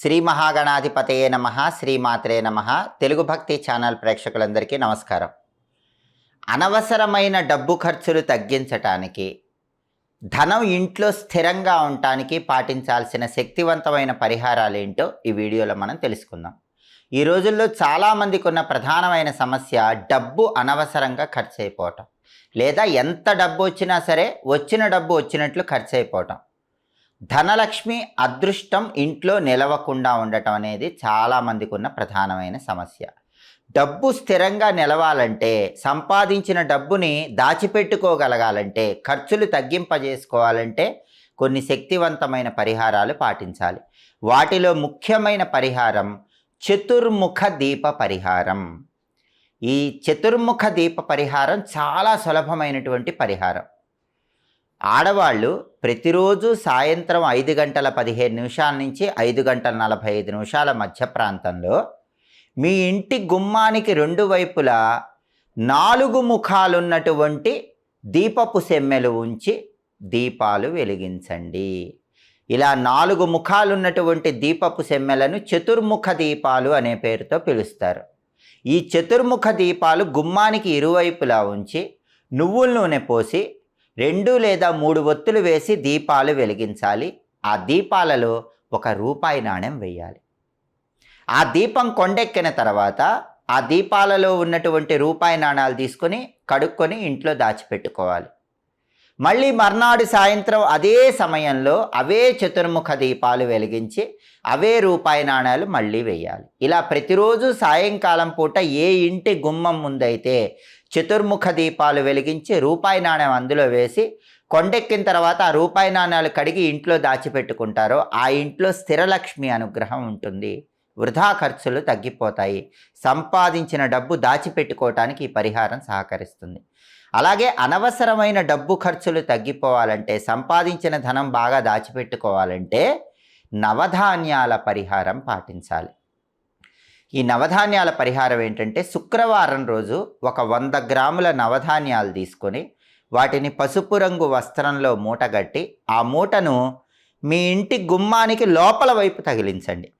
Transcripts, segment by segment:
శ్రీ మహాగణాధిపతయే నమ శ్రీమాత్రే నమ. తెలుగు భక్తి ఛానల్ ప్రేక్షకులందరికీ నమస్కారం. అనవసరమైన డబ్బు ఖర్చులు తగ్గించటానికి ధనం ఇంట్లో స్థిరంగా ఉండటానికి పాటించాల్సిన శక్తివంతమైన పరిహారాలు ఏంటో ఈ వీడియోలో మనం తెలుసుకుందాం. ఈ రోజుల్లో చాలామందికి ఉన్న ప్రధానమైన సమస్య డబ్బు అనవసరంగా ఖర్చు అయిపోవటం లేదా ఎంత డబ్బు వచ్చినా సరే వచ్చిన డబ్బు వచ్చినట్లు ఖర్చు అయిపోవటం ధనలక్ష్మి అదృష్టం ఇంట్లో నిలవకుండా ఉండటం అనేది చాలామందికి ఉన్న ప్రధానమైన సమస్య. డబ్బు స్థిరంగా నిలవాలంటే సంపాదించిన డబ్బుని దాచిపెట్టుకోగలగాలంటే ఖర్చులు తగ్గింపజేసుకోవాలంటే కొన్ని శక్తివంతమైన పరిహారాలు పాటించాలి. వాటిలో ముఖ్యమైన పరిహారం చతుర్ముఖ దీప పరిహారం. ఈ చతుర్ముఖ దీప పరిహారం చాలా సులభమైనటువంటి పరిహారం. ఆడవాళ్ళు ప్రతిరోజు సాయంత్రం ఐదు గంటల పదిహేను నిమిషాల నుంచి ఐదు గంటల నలభై ఐదు నిమిషాల మధ్య ప్రాంతంలో మీ ఇంటి గుమ్మానికి రెండు వైపులా నాలుగు ముఖాలున్నటువంటి దీపపు సెమ్మెలు ఉంచి దీపాలు వెలిగించండి. ఇలా నాలుగు ముఖాలున్నటువంటి దీపపు సెమ్మెలను చతుర్ముఖ దీపాలు అనే పేరుతో పిలుస్తారు. ఈ చతుర్ముఖ దీపాలు గుమ్మానికి ఇరువైపులా ఉంచి నువ్వుల నూనె పోసి రెండు లేదా మూడు ఒత్తులు వేసి దీపాలు వెలిగించాలి. ఆ దీపాలలో ఒక రూపాయి నాణ్యం వేయాలి ఆ దీపం కొండెక్కిన తర్వాత ఆ దీపాలలో ఉన్నటువంటి రూపాయి నాణాలు తీసుకొని కడుక్కొని ఇంట్లో దాచిపెట్టుకోవాలి. మళ్ళీ మర్నాడు సాయంత్రం అదే సమయంలో అవే చతుర్ముఖ దీపాలు వెలిగించి అవే రూపాయి నాణాలు మళ్ళీ వేయాలి ఇలా ప్రతిరోజు సాయంకాలం పూట ఏ ఇంటి గుమ్మం ముందైతే చతుర్ముఖ దీపాలు వెలిగించి రూపాయి నాణ్యం అందులో వేసి కొండెక్కిన తర్వాత ఆ రూపాయి నాణ్యాలు కడిగి ఇంట్లో దాచిపెట్టుకుంటారో ఆ ఇంట్లో స్థిరలక్ష్మి అనుగ్రహం ఉంటుంది. వృధా ఖర్చులు తగ్గిపోతాయి. సంపాదించిన డబ్బు దాచిపెట్టుకోవటానికి ఈ పరిహారం సహకరిస్తుంది. అలాగే అనవసరమైన డబ్బు ఖర్చులు తగ్గిపోవాలంటే సంపాదించిన ధనం బాగా దాచిపెట్టుకోవాలంటే నవధాన్యాల పరిహారం పాటించాలి. ఈ నవధాన్యాల పరిహారం ఏంటంటే శుక్రవారం రోజు ఒక వంద గ్రాముల నవధాన్యాలు తీసుకొని వాటిని పసుపు రంగు వస్త్రంలో మూటగట్టి ఆ మూటను మీ ఇంటి గుమ్మానికి లోపల వైపు తగిలించండి.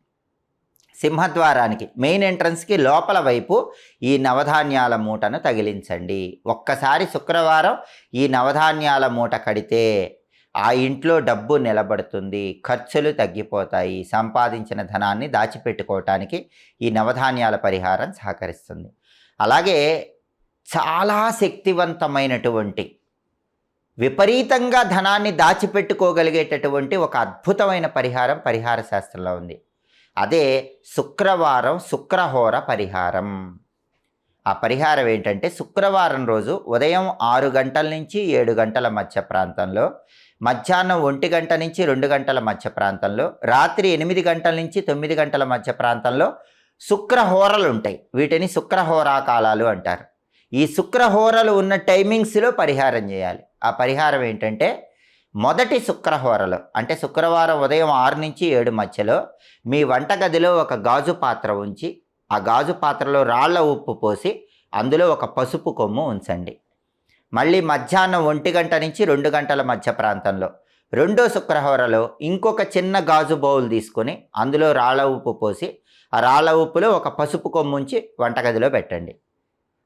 సింహద్వారానికి మెయిన్ ఎంట్రన్స్కి లోపల వైపు ఈ నవధాన్యాల మూటను తగిలించండి. ఒక్కసారి శుక్రవారం ఈ నవధాన్యాల మూట కడితే ఆ ఇంట్లో డబ్బు నిలబడుతుంది ఖర్చులు తగ్గిపోతాయి సంపాదించిన ధనాన్ని దాచిపెట్టుకోవటానికి ఈ నవధాన్యాల పరిహారం సహకరిస్తుంది. అలాగే చాలా శక్తివంతమైనటువంటి విపరీతంగా ధనాన్ని దాచిపెట్టుకోగలిగేటటువంటి ఒక అద్భుతమైన పరిహారం పరిహార శాస్త్రంలో ఉంది. అదే శుక్రవారం శుక్రహోర పరిహారం. ఆ పరిహారం ఏంటంటే శుక్రవారం రోజు ఉదయం ఆరు గంటల నుంచి ఏడు గంటల మధ్య ప్రాంతంలో మధ్యాహ్నం ఒంటి గంట నుంచి రెండు గంటల మధ్య ప్రాంతంలో రాత్రి ఎనిమిది గంటల నుంచి తొమ్మిది గంటల మధ్య ప్రాంతంలో శుక్రహోరలు ఉంటాయి. వీటిని శుక్రహోరాకాలాలు అంటారు. ఈ శుక్రహోరలు ఉన్న టైమింగ్స్లో పరిహారం చేయాలి. ఆ పరిహారం ఏంటంటే మొదటి శుక్రహోరలో అంటే శుక్రవారం ఉదయం ఆరు నుంచి ఏడు మధ్యలో మీ వంటగదిలో ఒక గాజు పాత్ర ఉంచి ఆ గాజు పాత్రలో రాళ్ళ ఉప్పు పోసి అందులో ఒక పసుపు కొమ్ము ఉంచండి. మళ్ళీ మధ్యాహ్నం ఒంటి గంట నుంచి రెండు గంటల మధ్య ప్రాంతంలో రెండో శుక్రహోరలో ఇంకొక చిన్న గాజు బౌల్ తీసుకొని అందులో రాళ్ళ ఉప్పు పోసి ఆ రాళ్ళ ఉప్పులో ఒక పసుపు కొమ్ము ఉంచి వంటగదిలో పెట్టండి.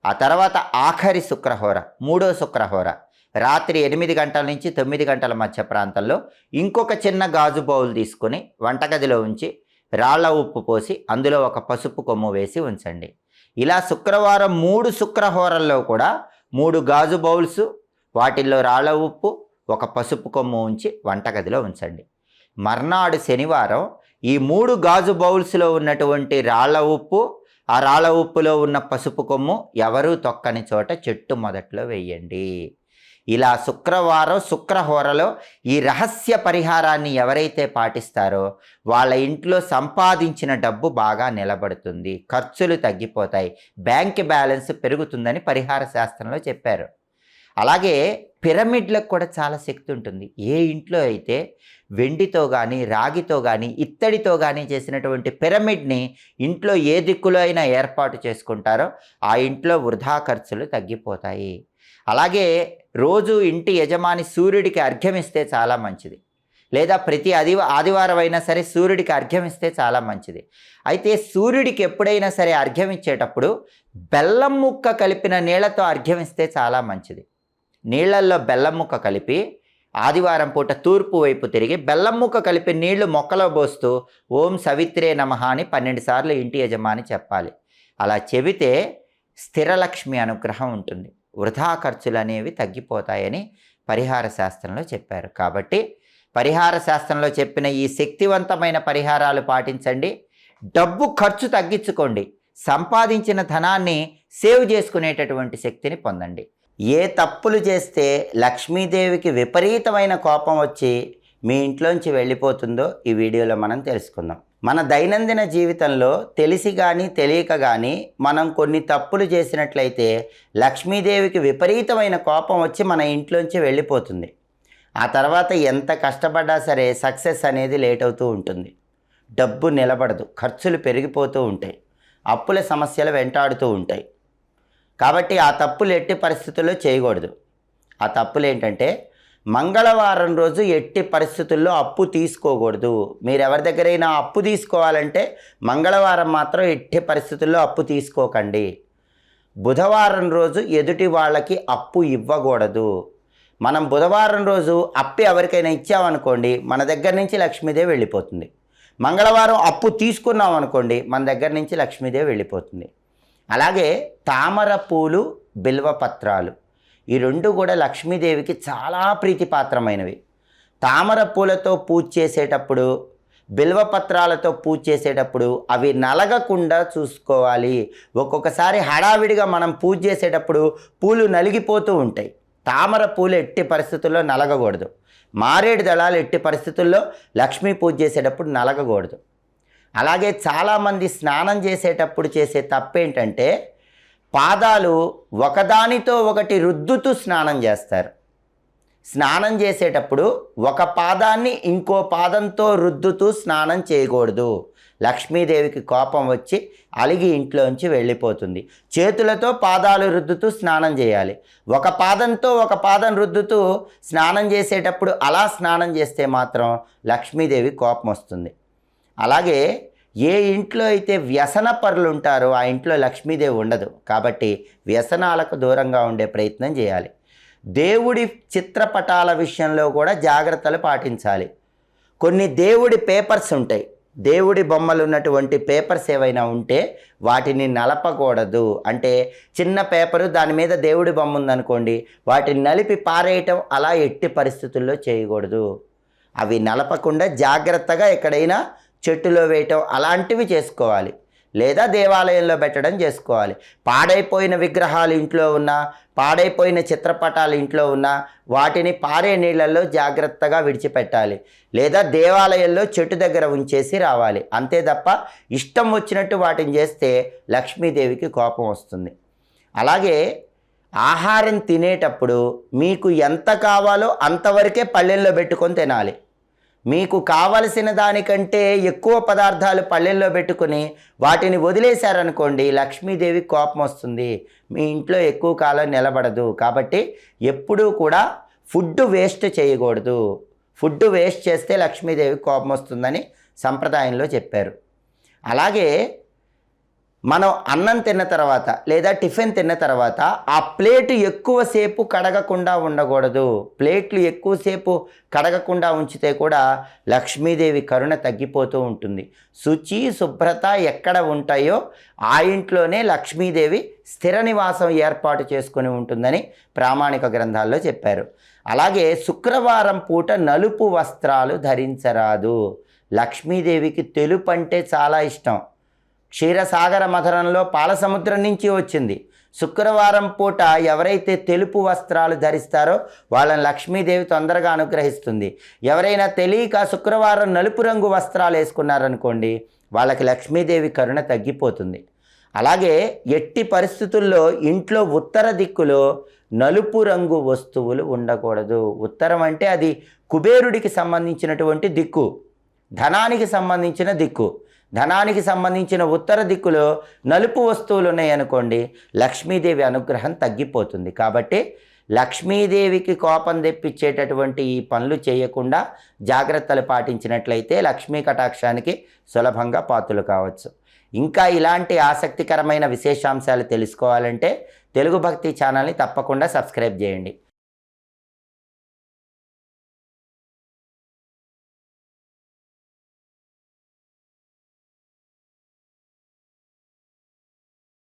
ఆ తర్వాత ఆఖరి శుక్రహోర మూడో శుక్రహోర రాత్రి ఎనిమిది గంటల నుంచి తొమ్మిది గంటల మధ్య ప్రాంతంలో ఇంకొక చిన్న గాజు బౌల్ తీసుకొని వంటగదిలో ఉంచి రాళ్ళ ఉప్పు పోసి అందులో ఒక పసుపు కొమ్ము వేసి ఉంచండి. ఇలా శుక్రవారం మూడు శుక్రహోరల్లో కూడా మూడు గాజు బౌల్స్ వాటిల్లో రాళ్ళ ఉప్పు ఒక పసుపు కొమ్ము ఉంచి వంటగదిలో ఉంచండి. మర్నాడు శనివారం ఈ మూడు గాజు బౌల్స్లో ఉన్నటువంటి రాళ్ళ ఉప్పు ఆ రాళ్ళ ఉప్పులో ఉన్న పసుపు కొమ్ము ఎవరూ తొక్కని చోట చెట్టు మొదట్లో వేయండి. ఇలా శుక్రవారం శుక్రహోరలో ఈ రహస్య పరిహారాన్ని ఎవరైతే పాటిస్తారో వాళ్ళ ఇంట్లో సంపాదించిన డబ్బు బాగా నిలబడుతుంది. ఖర్చులు తగ్గిపోతాయి. బ్యాంక్ బ్యాలెన్స్ పెరుగుతుందని పరిహార శాస్త్రంలో చెప్పారు. అలాగే పిరమిడ్లకు కూడా చాలా శక్తి ఉంటుంది. ఏ ఇంట్లో అయితే వెండితో కానీ రాగితో కానీ ఇత్తడితో కానీ చేసినటువంటి పిరమిడ్ని ఇంట్లో ఏ దిక్కులో అయినా ఏర్పాటు చేసుకుంటారో ఆ ఇంట్లో వృధా ఖర్చులు తగ్గిపోతాయి. అలాగే రోజు ఇంటి యజమాని సూర్యుడికి అర్ఘ్యమిస్తే చాలా మంచిది. లేదా ప్రతి ఆది ఆదివారం అయినా సరే సూర్యుడికి అర్ఘ్యం ఇస్తే చాలా మంచిది. అయితే సూర్యుడికి ఎప్పుడైనా సరే అర్ఘ్యం ఇచ్చేటప్పుడు బెల్లం ముక్క కలిపిన నీళ్ళతో అర్ఘ్యం ఇస్తే చాలా మంచిది. నీళ్ళల్లో బెల్లం ముక్క కలిపి ఆదివారం పూట తూర్పు వైపు తిరిగి బెల్లం ముక్క కలిపి నీళ్ళు మొక్కలో పోస్తూ ఓం సవిత్రే నమ అని పన్నెండు సార్లు ఇంటి యజమాని చెప్పాలి. అలా చెబితే స్థిరలక్ష్మి అనుగ్రహం ఉంటుంది. వృధా ఖర్చులు అనేవి తగ్గిపోతాయని పరిహార శాస్త్రంలో చెప్పారు. కాబట్టి పరిహార శాస్త్రంలో చెప్పిన ఈ శక్తివంతమైన పరిహారాలు పాటించండి. డబ్బు ఖర్చు తగ్గించుకోండి. సంపాదించిన ధనాన్ని సేవ్ చేసుకునేటటువంటి శక్తిని పొందండి. ఏ తప్పులు చేస్తే లక్ష్మీదేవికి విపరీతమైన కోపం వచ్చి మీ ఇంట్లోంచి వెళ్ళిపోతుందో ఈ వీడియోలో మనం తెలుసుకుందాం. మన దైనందిన జీవితంలో తెలిసి కానీ తెలియక కానీ మనం కొన్ని తప్పులు చేసినట్లయితే లక్ష్మీదేవికి విపరీతమైన కోపం వచ్చి మన ఇంట్లోంచి వెళ్ళిపోతుంది. ఆ తర్వాత ఎంత కష్టపడ్డా సరే సక్సెస్ అనేది లేట్ అవుతూ ఉంటుంది. డబ్బు నిలబడదు ఖర్చులు పెరిగిపోతూ ఉంటాయి అప్పుల సమస్యలు వెంటాడుతూ ఉంటాయి. కాబట్టి ఆ తప్పులు ఎట్టి పరిస్థితుల్లో చేయకూడదు. ఆ తప్పులు ఏంటంటే మంగళవారం రోజు ఎట్టి పరిస్థితుల్లో అప్పు తీసుకోకూడదు. మీరు ఎవరి దగ్గరైనా అప్పు తీసుకోవాలంటే మంగళవారం మాత్రం ఎట్టి పరిస్థితుల్లో అప్పు తీసుకోకండి. బుధవారం రోజు ఎదుటి వాళ్ళకి అప్పు ఇవ్వకూడదు. మనం బుధవారం రోజు అప్పు ఎవరికైనా ఇచ్చామనుకోండి మన దగ్గర నుంచి లక్ష్మీదేవి వెళ్ళిపోతుంది. మంగళవారం అప్పు తీసుకున్నాం అనుకోండి మన దగ్గర నుంచి లక్ష్మీదేవి వెళ్ళిపోతుంది. అలాగే తామర పూలు బిల్వపత్రాలు ఈ రెండు కూడా లక్ష్మీదేవికి చాలా ప్రీతిపాత్రమైనవి. తామర పూలతో పూజ చేసేటప్పుడు బిల్వపత్రాలతో పూజ చేసేటప్పుడు అవి నలగకుండా చూసుకోవాలి. ఒక్కొక్కసారి హడావిడిగా మనం పూజ చేసేటప్పుడు పూలు నలిగిపోతూ ఉంటాయి. తామర పూలు ఎట్టి పరిస్థితుల్లో నలగకూడదు. మారేడు దళాలు ఎట్టి పరిస్థితుల్లో లక్ష్మీ పూజ చేసేటప్పుడు నలగకూడదు. అలాగే చాలామంది స్నానం చేసేటప్పుడు చేసే తప్పేంటంటే పాదాలు ఒకదానితో ఒకటి రుద్దుతూ స్నానం చేస్తారు. స్నానం చేసేటప్పుడు ఒక పాదాన్ని ఇంకో పాదంతో రుద్దుతూ స్నానం చేయకూడదు. లక్ష్మీదేవికి కోపం వచ్చి అలిగి ఇంట్లోంచి వెళ్ళిపోతుంది. చేతులతో పాదాలు రుద్దుతూ స్నానం చేయాలి. ఒక పాదంతో ఒక పాదం రుద్దుతూ స్నానం చేసేటప్పుడు అలా స్నానం చేస్తే మాత్రం లక్ష్మీదేవి కోపం వస్తుంది. అలాగే ఏ ఇంట్లో అయితే వ్యసన పరులు ఉంటారో ఆ ఇంట్లో లక్ష్మీదేవి ఉండదు. కాబట్టి వ్యసనాలకు దూరంగా ఉండే ప్రయత్నం చేయాలి. దేవుడి చిత్రపటాల విషయంలో కూడా జాగ్రత్తలు పాటించాలి. కొన్ని దేవుడి పేపర్స్ ఉంటాయి. దేవుడి బొమ్మలు ఉన్నటువంటి పేపర్స్ ఏవైనా ఉంటే వాటిని నలపకూడదు. అంటే చిన్న పేపరు దాని మీద దేవుడి బొమ్మ ఉందనుకోండి వాటిని నలిపి పారేయటం అలా ఎట్టి పరిస్థితుల్లో చేయకూడదు. అవి నలపకుండా జాగ్రత్తగా ఎక్కడైనా చెట్టులో వేయటం అలాంటివి చేసుకోవాలి. లేదా దేవాలయంలో పెట్టడం చేసుకోవాలి. పాడైపోయిన విగ్రహాలు ఇంట్లో ఉన్నా పాడైపోయిన చిత్రపటాలు ఇంట్లో ఉన్నా వాటిని పారే నీళ్ళల్లో జాగ్రత్తగా విడిచిపెట్టాలి. లేదా దేవాలయంలో చెట్టు దగ్గర ఉంచేసి రావాలి. అంతే తప్ప ఇష్టం వచ్చినట్టు వాటిని చేస్తే లక్ష్మీదేవికి కోపం వస్తుంది. అలాగే ఆహారం తినేటప్పుడు మీకు ఎంత కావాలో అంతవరకే పల్లెల్లో పెట్టుకొని తినాలి. మీకు కావలసిన దానికంటే ఎక్కువ పదార్థాలు పళ్ళెల్లో పెట్టుకుని వాటిని వదిలేశారనుకోండి లక్ష్మీదేవి కోపం వస్తుంది. మీ ఇంట్లో ఎక్కువ కాలం నిలబడదు. కాబట్టి ఎప్పుడూ కూడా ఫుడ్ వేస్ట్ చేయకూడదు. ఫుడ్ వేస్ట్ చేస్తే లక్ష్మీదేవి కోపం వస్తుందని సంప్రదాయంలో చెప్పారు. అలాగే మనం అన్నం తిన్న తర్వాత లేదా టిఫిన్ తిన్న తర్వాత ఆ ప్లేట్ ఎక్కువసేపు కడగకుండా ఉండకూడదు. ప్లేట్లు ఎక్కువసేపు కడగకుండా ఉంచితే కూడా లక్ష్మీదేవి కరుణ తగ్గిపోతూ ఉంటుంది. శుచి శుభ్రత ఎక్కడ ఉంటాయో ఆ ఇంట్లోనే లక్ష్మీదేవి స్థిర నివాసం ఏర్పాటు చేసుకొని ఉంటుందని ప్రామాణిక గ్రంథాల్లో చెప్పారు. అలాగే శుక్రవారం పూట నలుపు వస్త్రాలు ధరించరాదు. లక్ష్మీదేవికి తెలుపు అంటే చాలా ఇష్టం. క్షీరసాగర మథనంలో పాలసముద్రం నుంచి వచ్చింది. శుక్రవారం పూట ఎవరైతే తెలుపు వస్త్రాలు ధరిస్తారో వాళ్ళని లక్ష్మీదేవి తొందరగా అనుగ్రహిస్తుంది. ఎవరైనా తెలియక శుక్రవారం నలుపు రంగు వస్త్రాలు వేసుకున్నారనుకోండి వాళ్ళకి లక్ష్మీదేవి కరుణ తగ్గిపోతుంది. అలాగే ఎట్టి పరిస్థితుల్లో ఇంట్లో ఉత్తర దిక్కులో నలుపు రంగు వస్తువులు ఉండకూడదు. ఉత్తరం అంటే అది కుబేరుడికి సంబంధించినటువంటి దిక్కు ధనానికి సంబంధించిన దిక్కు. ధనానికి సంబంధించిన ఉత్తర దిక్కులో నలుపు వస్తువులు ఉన్నాయనుకోండి లక్ష్మీదేవి అనుగ్రహం తగ్గిపోతుంది. కాబట్టి లక్ష్మీదేవికి కోపం తెప్పించేటటువంటి ఈ పనులు చేయకుండా జాగ్రత్తలు పాటించినట్లయితే లక్ష్మీ కటాక్షానికి సులభంగా పాత్రలు కావచ్చు. ఇంకా ఇలాంటి ఆసక్తికరమైన విశేషాంశాలు తెలుసుకోవాలంటే తెలుగు భక్తి ఛానల్ని తప్పకుండా సబ్స్క్రైబ్ చేయండి.